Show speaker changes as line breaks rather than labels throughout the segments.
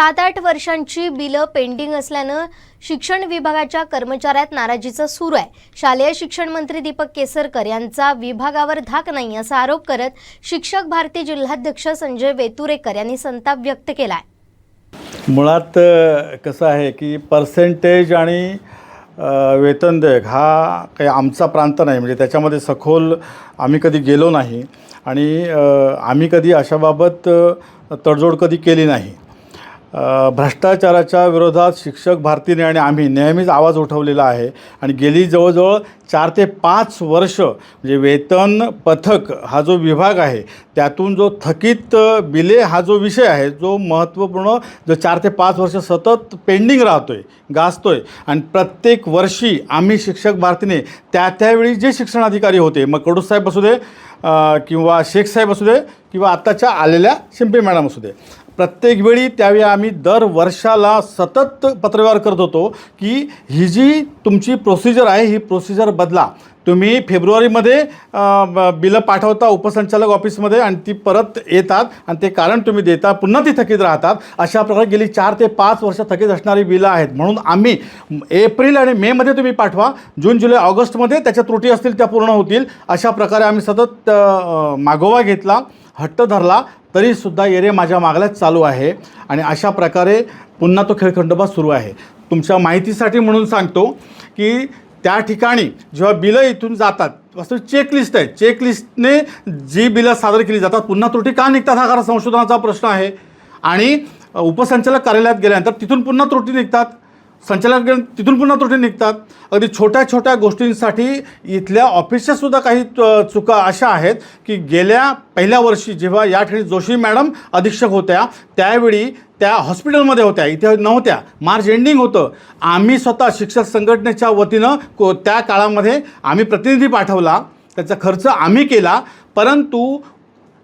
सात आठ वर्षांची बिलं पेंडिंग असल्यानं शिक्षण विभागाच्या कर्मचाऱ्यात नाराजीचं सुरू आहे. शालेय शिक्षण मंत्री दीपक केसरकर यांचा विभागावर धाक नाही असा आरोप करत शिक्षक भारती जिल्हाध्यक्ष संजय वेतुरेकर यांनी संताप व्यक्त केला
आहे मुळात कसं आहे की पर्सेंटेज आणि वेतन देयक हा काही आमचा प्रांत नाही. म्हणजे त्याच्यामध्ये सखोल आम्ही कधी गेलो नाही आणि आम्ही कधी अशाबाबत तडजोड कधी केली नाही. भ्रष्टाचाराच्या विरोधात शिक्षक भारतीने आणि आम्ही नेहमीच आवाज उठवलेला आहे. आणि गेली जवळजवळ चार ते पाच वर्ष म्हणजे वेतन पथक हा जो विभाग आहे त्यातून जो थकीत बिले हा जो विषय आहे जो महत्त्वपूर्ण जो चार ते पाच वर्ष सतत पेंडिंग राहतो आहे गाजतो आहे आणि प्रत्येक वर्षी आम्ही शिक्षक भारतीने त्या त्यावेळी जे शिक्षण अधिकारी होते मग कडूसाहेब असू दे किंवा शेख साहेब असू दे किंवा आत्ताच्या आलेल्या शिंपे मॅडम असू दे प्रत्येक वेळी त्यावेळी आम्ही दर वर्षाला सतत पत्रव्यवहार करत होतो की ही जी तुमची प्रोसिजर आहे ही प्रोसिजर बदला. तुम्ही फेब्रुवारीमध्ये बिलं पाठवता उपसंचालक ऑफिसमध्ये आणि ती परत येतात आणि ते कारण तुम्ही देता पुन्हा ती थकीत राहतात. अशा प्रकारे गेली चार ते पाच वर्ष थकीत असणारी बिलं आहेत. म्हणून आम्ही एप्रिल आणि मेमध्ये तुम्ही पाठवा जून जुलै ऑगस्टमध्ये त्याच्या त्रुटी असतील त्या पूर्ण होतील. अशा प्रकारे आम्ही सतत मागोवा घेतला. हट्ट धरला तरीसुद्धा येरे माझ्या मागल्याच चालू आहे. आणि अशा प्रकारे पुन्हा तो खेळखंडोबा सुरू आहे. तुमच्या माहितीसाठी म्हणून सांगतो की त्या ठिकाणी जेव्हा बिलं इथून जातात वास्तविक चेकलिस्ट आहे. चेकलिस्टने जी बिलं सादर केली जातात पुन्हा त्रुटी का निघतात हा खरा संशोधनाचा प्रश्न आहे. आणि उपसंचालक कार्यालयात गेल्यानंतर तिथून पुन्हा त्रुटी निघतात. संचालक तिथून पुन्हा त्रुटी निघतात. अगदी छोट्या छोट्या गोष्टींसाठी इथल्या ऑफिसच्यासुद्धा काही चुका अशा आहेत की गेल्या पहिल्या वर्षी जेव्हा या ठिकाणी जोशी मॅडम अधीक्षक होत्या त्यावेळी त्या हॉस्पिटलमध्ये होत्या इथे नव्हत्या. मार्च एंडिंग होतं. आम्ही स्वतः शिक्षक संघटनेच्या वतीनं को त्या काळामध्ये आम्ही प्रतिनिधी पाठवला. त्याचा खर्च आम्ही केला. परंतु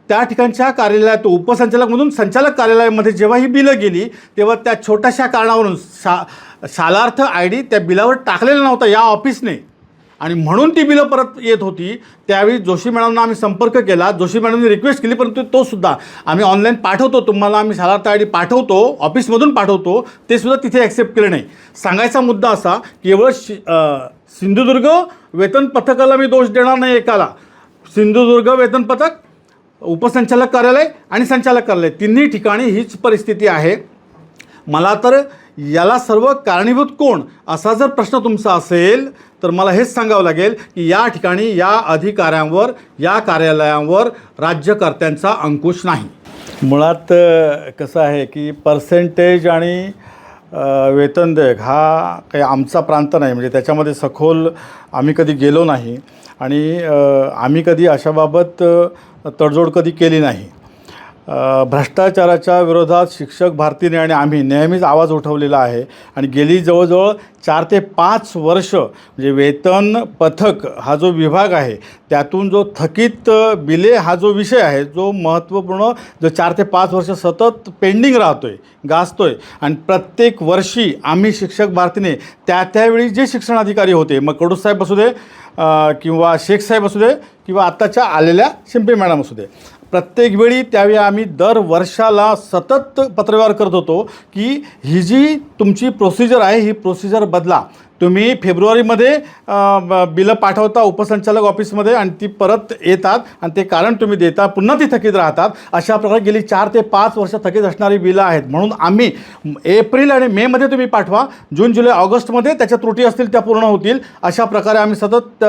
त्या ठिकाणच्या कार्यालयात उपसंचालकमधून संचालक कार्यालयामध्ये जेव्हा ही बिलं गेली तेव्हा त्या छोट्याशा कारणावरून शा सालार्थ आय डी त्या बिलावर टाकलेला नव्हता या ऑफिसने. आणि म्हणून ती बिलं परत येत होती. त्यावेळी जोशी मॅडमना आम्ही संपर्क केला. जोशी मॅडमने रिक्वेस्ट केली परंतु तो सुद्धा आम्ही ऑनलाईन पाठवतो तुम्हाला आम्ही सालार्थ आय डी पाठवतो ऑफिसमधून पाठवतो ते सुद्धा तिथे ॲक्सेप्ट केलं नाही. सांगायचा मुद्दा असा केवळ शि सिंधुदुर्ग वेतन पथकाला मी दोष देणार नाही एकाला. सिंधुदुर्ग वेतन पथक उपसंचालक कार्यालय आणि संचालक कार्यालय तिन्ही ठिकाणी हीच परिस्थिती आहे. मला तर याला सर्व कारणीभूत कोण? असा जर प्रश्न तुमचा असेल तर मला हेच सांगावं लागेल की या ठिकाणी या अधिकाऱ्यांवर या कार्यालयांवर राज्यकर्त्यांचा अंकुश नाही. मुळात कसं आहे की पर्सेंटेज आणि वेतन देयक हा काही आमचा प्रांत नाही. म्हणजे त्याच्यामध्ये सखोल आम्ही कधी गेलो नाही. आणि आम्ही कधी अशाबाबत तडजोड कधी केली नाही. भ्रष्टाचाराच्या विरोधात शिक्षक भारतीने आणि आम्ही नेहमीच आवाज उठवलेला आहे. आणि गेली जवळजवळ चार ते पाच वर्ष म्हणजे वेतन पथक हा जो विभाग आहे त्यातून जो थकीत बिले हा जो विषय आहे जो महत्त्वपूर्ण जो चार ते पाच वर्ष सतत पेंडिंग राहतो आहे गाजतो आहे आणि प्रत्येक वर्षी आम्ही शिक्षक भारतीने त्या त्यावेळी जे शिक्षण अधिकारी होते मग कडूसाहेब असू दे किंवा शेख साहेब असू दे किंवा आत्ताच्या आलेल्या शिंपे मॅडम असू दे प्रत्येक वेळी त्यावेळी आम्ही दर वर्षाला सतत पत्रव्यवहार करत होतो की ही जी तुमची प्रोसिजर आहे ही प्रोसिजर बदला. तुम्ही फेब्रुवारीमध्ये बिलं पाठवता उपसंचालक ऑफिसमध्ये आणि ती परत येतात आणि ते कारण तुम्ही देता पुन्हा ती थकीत राहतात. अशा प्रकारे गेली चार ते पाच वर्ष थकीत असणारी बिलं आहेत. म्हणून आम्ही एप्रिल आणि मेमध्ये तुम्ही पाठवा जून जुलै ऑगस्टमध्ये त्याच्या त्रुटी असतील त्या पूर्ण होतील. अशा प्रकारे आम्ही सतत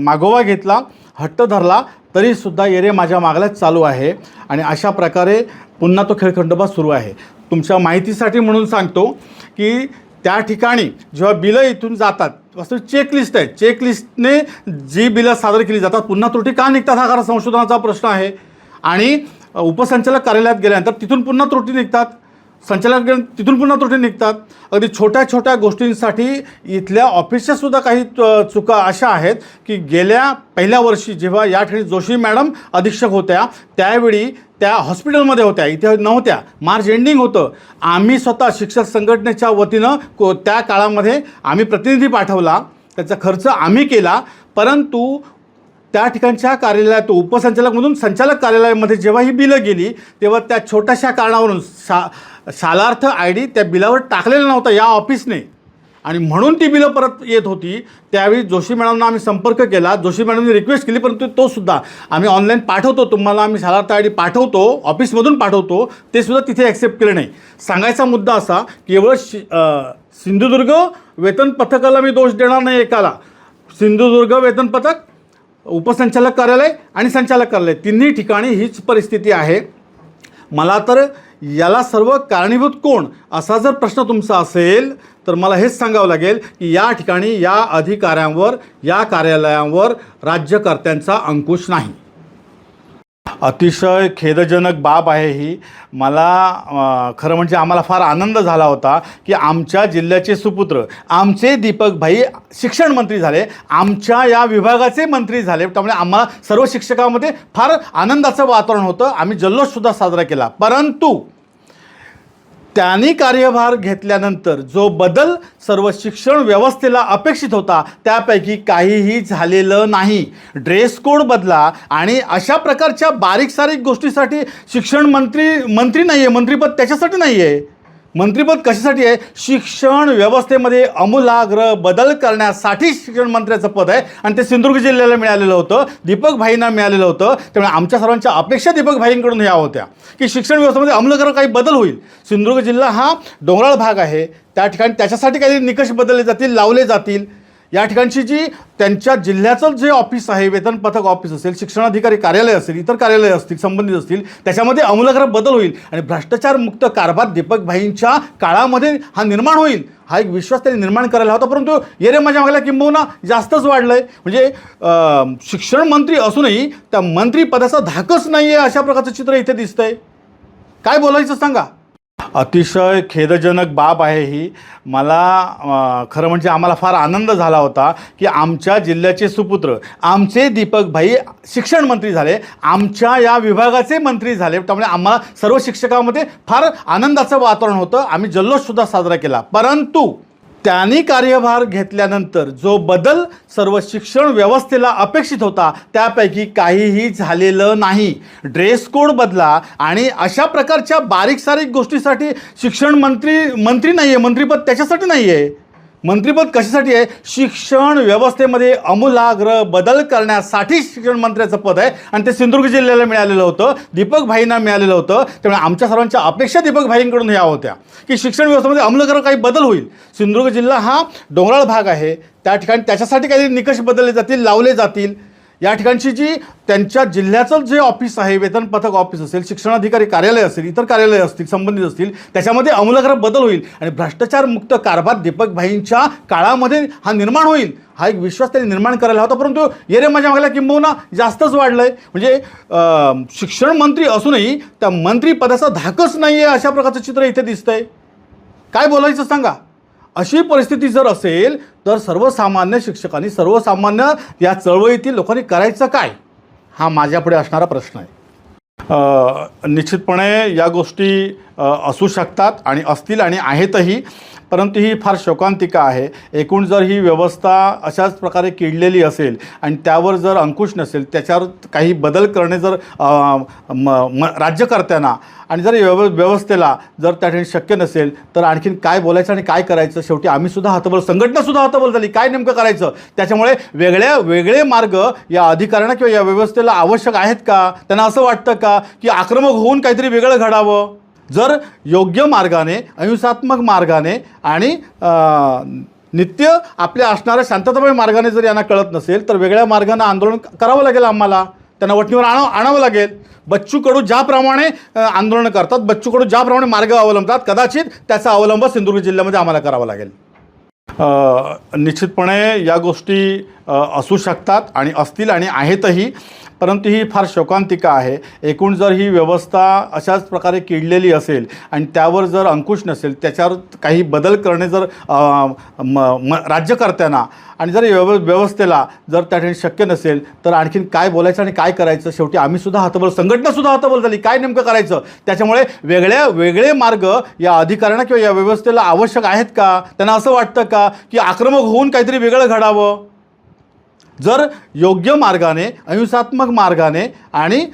मागोवा घेतला. हट्ट धरला तरीसुद्धा येरे माझ्या मागल्याच चालू आहे. आणि अशा प्रकारे पुन्हा तो खेळखंडोबा सुरू आहे. तुमच्या माहितीसाठी म्हणून सांगतो की त्या ठिकाणी जेव्हा बिलं इथून जातात वास्तविक चेकलिस्ट आहे. चेकलिस्टने जी बिलं सादर केली जातात पुन्हा त्रुटी का निघतात हा खरा संशोधनाचा प्रश्न आहे. आणि उपसंचालक कार्यालयात गेल्यानंतर तिथून पुन्हा त्रुटी निघतात. संचालक तिथून पुन्हा त्रुटी निघतात. अगदी छोट्या छोट्या गोष्टींसाठी इथल्या ऑफिसच्यासुद्धा काही चुका अशा आहेत की गेल्या पहिल्या वर्षी जेव्हा या ठिकाणी जोशी मॅडम अधीक्षक होत्या त्यावेळी त्या हॉस्पिटलमध्ये होत्या इथे नव्हत्या. मार्च एंडिंग होतं. आम्ही स्वतः शिक्षक संघटनेच्या वतीनं को त्या काळामध्ये आम्ही प्रतिनिधी पाठवला. त्याचा खर्च आम्ही केला. परंतु त्या ठिकाणच्या कार्यालयात उपसंचालकमधून संचालक कार्यालयामध्ये जेव्हा ही बिलं गेली तेव्हा त्या छोट्याशा कारणावरून शा सालार्थ आय डी त्या बिलावर टाकलेला नव्हता या ऑफिसने. आणि म्हणून ती बिलं परत येत होती. त्यावेळी जोशी मॅडमना आम्ही संपर्क केला. जोशी मॅडमने रिक्वेस्ट केली परंतु तो सुद्धा आम्ही ऑनलाईन पाठवतो तुम्हाला आम्ही सालार्थ आय डी पाठवतो ऑफिसमधून पाठवतो ते सुद्धा तिथे ॲक्सेप्ट केलं नाही. सांगायचा मुद्दा असा केवळ शि सिंधुदुर्ग वेतन पथकाला मी दोष देणार नाही एकाला. सिंधुदुर्ग वेतन पथक उपसंचालक कार्यालय आणि संचालक कार्यालय. तिन्ही ठिकाणी हीच परिस्थिती आहे. मला तर याला सर्व कारणीभूत कोण? असा जर प्रश्न तुमचा असेल तर मला हेच सांगावं लागेल की या ठिकाणी या अधिकाऱ्यांवर या कार्यालयांवर राज्यकर्त्यांचा अंकुश नाही. अतिशय खेदजनक बाब आहे ही. मला खरं म्हणजे आम्हाला फार आनंद झाला होता की आमच्या जिल्ह्याचे सुपुत्र आमचे दीपक भाई शिक्षण मंत्री झाले. आमच्या या विभागाचे मंत्री झाले. त्यामुळे आम्हाला सर्व शिक्षकामध्ये फार आनंदाचं वातावरण होतं. आम्ही जल्लोषसुद्धा साजरा केला. परंतु त्यांनी कार्यभार घेतल्यानंतर जो बदल सर्व शिक्षण व्यवस्थेला अपेक्षित होता त्यापैकी काहीही झालेलं नाही. ड्रेस कोड बदला आणि अशा प्रकारच्या बारीक सारीक गोष्टीसाठी शिक्षण मंत्री मंत्री नाही आहे मंत्रीपद त्याच्यासाठी नाही आहे मंत्रीपद कशासाठी आहे? शिक्षण व्यवस्थेमध्ये आमूलाग्र बदल करण्यासाठी शिक्षण मंत्र्याचं पद आहे. आणि ते सिंधुदुर्ग जिल्ह्याला मिळालेलं होतं. दीपक भाईंना मिळालेलं होतं. त्यामुळे आमच्या सर्वांच्या अपेक्षा दीपक भाईंकडून ह्या होत्या. की शिक्षण व्यवस्थेमध्ये अमूलाग्र काही बदल होईल. सिंधुदुर्ग जिल्हा हा डोंगराळ भाग आहे. त्या ठिकाणी त्याच्यासाठी काही निकष बदलले जातील लावले जातील. या ठिकाणची जी त्यांच्या जिल्ह्याचं जे ऑफिस आहे वेतन पथक ऑफिस असेल शिक्षणाधिकारी कार्यालय असेल इतर कार्यालय असतील संबंधित असतील त्याच्यामध्ये अमूलाग्र बदल होईल आणि भ्रष्टाचारमुक्त कारभार दीपक भाईंच्या काळामध्ये हा निर्माण होईल हा एक विश्वास त्यांनी निर्माण करायला होता. परंतु येरे माझ्या मागल्या किंबहुना जास्तच वाढलं आहे म्हणजे शिक्षण मंत्री असूनही त्या मंत्रीपदाचा धाकच नाही आहे अशा प्रकारचं चित्र इथे दिसतंय. काय बोलायचं सांगा? अतिशय खेदजनक बाब आहे ही. मला खरं म्हणजे आम्हाला फार आनंद झाला होता की आमच्या जिल्ह्याचे सुपुत्र आमचे दीपक भाई शिक्षण मंत्री झाले. आमच्या या विभागाचे मंत्री झाले. त्यामुळे आम्हाला सर्व शिक्षकामध्ये फार आनंदाचं वातावरण होतं. आम्ही जल्लोषसुद्धा साजरा केला. परंतु त्यांनी कार्यभार घेतल्यानंतर जो बदल सर्व शिक्षण व्यवस्थेला अपेक्षित होता त्यापैकी काहीही झालेलं नाही. ड्रेस कोड बदला आणि अशा प्रकारच्या बारीक सारीक गोष्टीसाठी शिक्षण मंत्री मंत्री नाही आहे मंत्रीपद त्याच्यासाठी नाही आहे मंत्रीपद कशासाठी आहे? शिक्षण व्यवस्थेमध्ये आमूलाग्र बदल करण्यासाठी शिक्षण मंत्र्याचं पद आहे. आणि ते सिंधुदुर्ग जिल्ह्याला मिळालेलं होतं. दीपक भाईंना मिळालेलं होतं. त्यामुळे आमच्या सर्वांच्या अपेक्षा दीपक भाईंकडून ह्या होत्या. की शिक्षण व्यवस्थेमध्ये आमूलाग्र काही बदल होईल. सिंधुदुर्ग जिल्हा हा डोंगराळ भाग आहे. त्या ठिकाणी त्याच्यासाठी काही निकष बदलले जातील लावले जातील. या ठिकाणची जी त्यांच्या जिल्ह्याचं जे ऑफिस आहे वेतन पथक ऑफिस असेल शिक्षणाधिकारी कार्यालय असेल इतर कार्यालय असतील संबंधित असतील त्याच्यामध्ये अमूलाग्र बदल होईल आणि भ्रष्टाचारमुक्त कारभार दीपक भाईंच्या काळामध्ये हा निर्माण होईल हा एक विश्वास त्यांनी निर्माण करायला होता. परंतु येरे माझ्या मागल्या किंबहुना जास्तच वाढलं आहे म्हणजे शिक्षण मंत्री असूनही त्या मंत्रीपदाचा धाकच नाही आहे अशा प्रकारचं चित्र इथे दिसतंय. काय बोलायचं सांगा? अशी परिस्थिती जर असेल तर सर्वसामान्य शिक्षकांनी सर्वसामान्य या चळवळीतील लोकांनी करायचं काय? हा माझ्यापुढे असणारा प्रश्न आहे. निश्चितपणे या गोष्टी असू शकतात आणि असतील आणि आहेतही. परंतु ही फार शोकांतिका आहे. एकूण जर ही व्यवस्था अशाच प्रकारे किडलेली असेल आणि त्यावर जर अंकुश नसेल त्याच्यावर काही बदल करणे जर म, म, राज्यकर्त्यांना आणि जर व्यव व्यवस्थेला जर त्या ठिकाणी शक्य नसेल तर आणखीन काय बोलायचं आणि काय करायचं? शेवटी आम्हीसुद्धा हातबल संघटनासुद्धा हातबल झाली. काय नेमकं करायचं? त्याच्यामुळे वेगळ्या वेगळे मार्ग या अधिकाऱ्यांना किंवा या व्यवस्थेला आवश्यक आहेत का? त्यांना असं वाटतं का की आक्रमक होऊन काहीतरी वेगळं घडावं? जर योग्य मार्गाने अहिंसात्मक मार्गाने आणि नित्य आपल्या असणाऱ्या शांततामय मार्गाने जर यांना कळत नसेल तर वेगळ्या मार्गानं आंदोलन करावं लागेल आम्हाला. त्यांना वटणीवर आणावं आणावं लागेल. बच्चू कडू ज्याप्रमाणे आंदोलनं करतात बच्चू कडू ज्याप्रमाणे मार्ग अवलंबतात कदाचित त्याचा अवलंब सिंधुदुर्ग जिल्ह्यामध्ये आम्हाला करावा लागेल. निश्चितपणे या गोष्टी असू शकतात आणि असतील आणि आहेतही. परंतु ही फार शोकांतिका आहे. एकूण जर ही व्यवस्था अशाच प्रकारे किडलेली असेल आणि त्यावर जर अंकुश नसेल त्याच्यावर काही बदल करणे जर म, म, राज्यकर्त्यांना आणि जर व्यव व्यवस्थेला जर त्या ठिकाणी शक्य नसेल तर आणखीन काय बोलायचं आणि काय करायचं? शेवटी आम्हीसुद्धा हातबल संघटनासुद्धा हतबल झाली. काय नेमकं करायचं? त्याच्यामुळे वेगळ्या वेगळे मार्ग या अधिकाऱ्यांना किंवा या व्यवस्थेला आवश्यक आहेत का? त्यांना असं वाटतं का की आक्रमक होऊन काहीतरी वेगळं घडावं? जर योग्य मार्गाने अहिंसात्मक मार्गाने आणि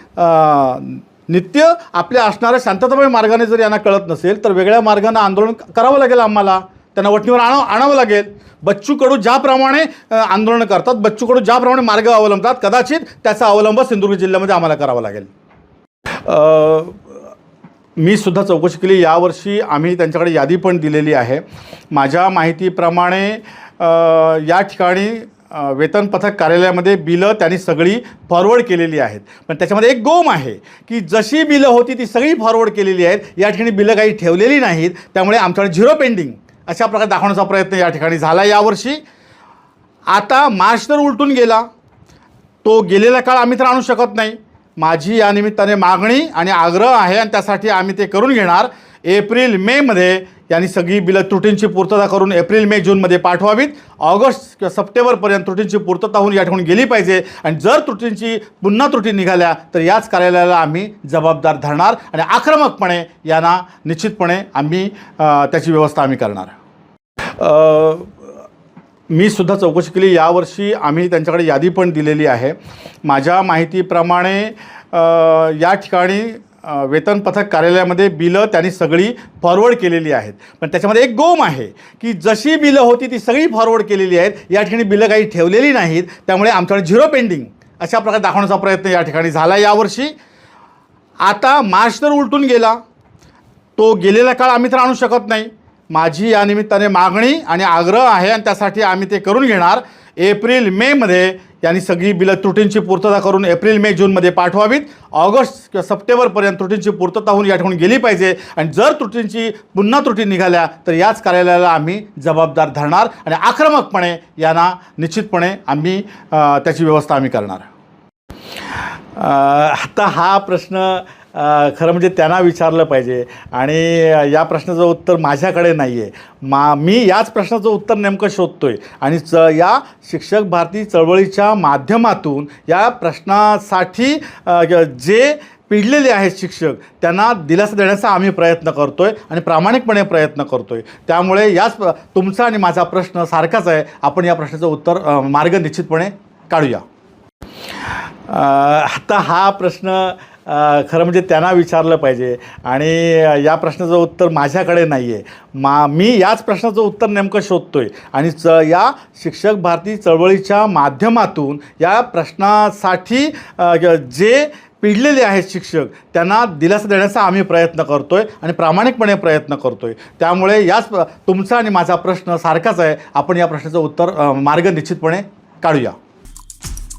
नित्य आपल्या असणाऱ्या शांततामय मार्गाने जर यांना कळत नसेल तर वेगळ्या मार्गानं आंदोलन करावं लागेल आम्हाला. त्यांना वटणीवर आणावं आणावं लागेल. बच्चू कडू ज्याप्रमाणे आंदोलनं करतात बच्चू कडू ज्याप्रमाणे मार्ग अवलंबतात कदाचित त्याचा अवलंब सिंधुदुर्ग जिल्ह्यामध्ये आम्हाला करावा लागेल. मी सुद्धा चौकशी केली. यावर्षी आम्ही त्यांच्याकडे यादी पण दिलेली आहे. माझ्या माहितीप्रमाणे या ठिकाणी वेतन पथक कार्यालयामध्ये बिलं त्यांनी सगळी फॉरवर्ड केलेली आहेत. पण त्याच्यामध्ये एक गोम आहे की जशी बिलं होती ती सगळी फॉरवर्ड केलेली आहेत. या ठिकाणी बिलं काही ठेवलेली नाहीत. त्यामुळे आमच्याकडे झिरो पेंडिंग अशा प्रकारे दाखवण्याचा प्रयत्न या ठिकाणी झाला यावर्षी. आता मार्च तर उलटून गेला. तो गेलेला काळ आम्ही तर आणू शकत नाही. माझी या निमित्ताने मागणी आणि आग्रह आहे आणि त्यासाठी आम्ही ते करून घेणार. एप्रिल मेमध्ये यांनी सगळी बिलं त्रुटींची पूर्तता करून एप्रिल मे जूनमध्ये पाठवावीत. ऑगस्ट किंवा सप्टेंबरपर्यंत त्रुटींची पूर्तता होऊन या ठिकाणी गेली पाहिजे. आणि जर त्रुटींची पुन्हा त्रुटी निघाल्या तर याच कार्यालयाला आम्ही जबाबदार धरणार आणि आक्रमकपणे यांना निश्चितपणे आम्ही त्याची व्यवस्था आम्ही करणार. मी सुद्धा चौकशी केली. यावर्षी आम्ही त्यांच्याकडे यादी पण दिलेली आहे. माझ्या माहितीप्रमाणे या ठिकाणी वेतन पथक कार्यालयामध्ये बिलं त्यांनी सगळी फॉरवर्ड केलेली आहेत. पण त्याच्यामध्ये एक गोम आहे की जशी बिलं होती ती सगळी फॉरवर्ड केलेली आहेत. या ठिकाणी बिलं काही ठेवलेली नाहीत. त्यामुळे आमच्याकडे झिरो पेंडिंग. अशा प्रकारे दाखवण्याचा प्रयत्न या ठिकाणी झाला यावर्षी. आता मार्च तर उलटून गेला. तो गेलेला काळ आम्ही तर आणू शकत नाही. माझी या निमित्ताने मागणी आणि आग्रह आहे आणि त्यासाठी आम्ही ते करून घेणार. एप्रिल मेमध्ये यांनी सगळी बिलं त्रुटींची पूर्तता करून एप्रिल मे जूनमध्ये पाठवावीत. ऑगस्ट किंवा सप्टेंबरपर्यंत त्रुटींची पूर्तता होऊन या ठिकाणी गेली पाहिजे. आणि जर त्रुटींची पुन्हा त्रुटी निघाल्या तर याच कार्यालयाला आम्ही जबाबदार धरणार आणि आक्रमकपणे यांना निश्चितपणे आम्ही त्याची व्यवस्था आम्ही करणार. आता हा प्रश्न खरं म्हणजे त्यांना विचारलं पाहिजे. आणि या प्रश्नाचं उत्तर माझ्याकडे नाही आहे मा मी याच प्रश्नाचं उत्तर नेमकं शोधतो आहे आणि च या शिक्षक भारती चळवळीच्या माध्यमातून या प्रश्नासाठी जे पिढलेले आहेत शिक्षक त्यांना दिलासा देण्याचा आम्ही प्रयत्न करतो आहे आणि प्रामाणिकपणे प्रयत्न करतो आहे त्यामुळे याच प्र- तुमचा आणि माझा प्रश्न सारखाच आहे. आपण या प्रश्नाचं उत्तर मार्ग निश्चितपणे काढूया. आता हा प्रश्न खरं म्हणजे त्यांना विचारलं पाहिजे. आणि या प्रश्नाचं उत्तर माझ्याकडे नाही आहे मा मी याच प्रश्नाचं उत्तर नेमकं शोधतो आहे आणि च या शिक्षक भारती चळवळीच्या माध्यमातून या प्रश्नासाठी जे पिडलेले आहेत शिक्षक त्यांना दिलासा देण्याचा आम्ही प्रयत्न करतो आहे आणि प्रामाणिकपणे प्रयत्न करतो आहे त्यामुळे याच प्र- तुमचा आणि माझा प्रश्न सारखाच आहे. आपण या प्रश्नाचं उत्तर मार्ग निश्चितपणे काढूया.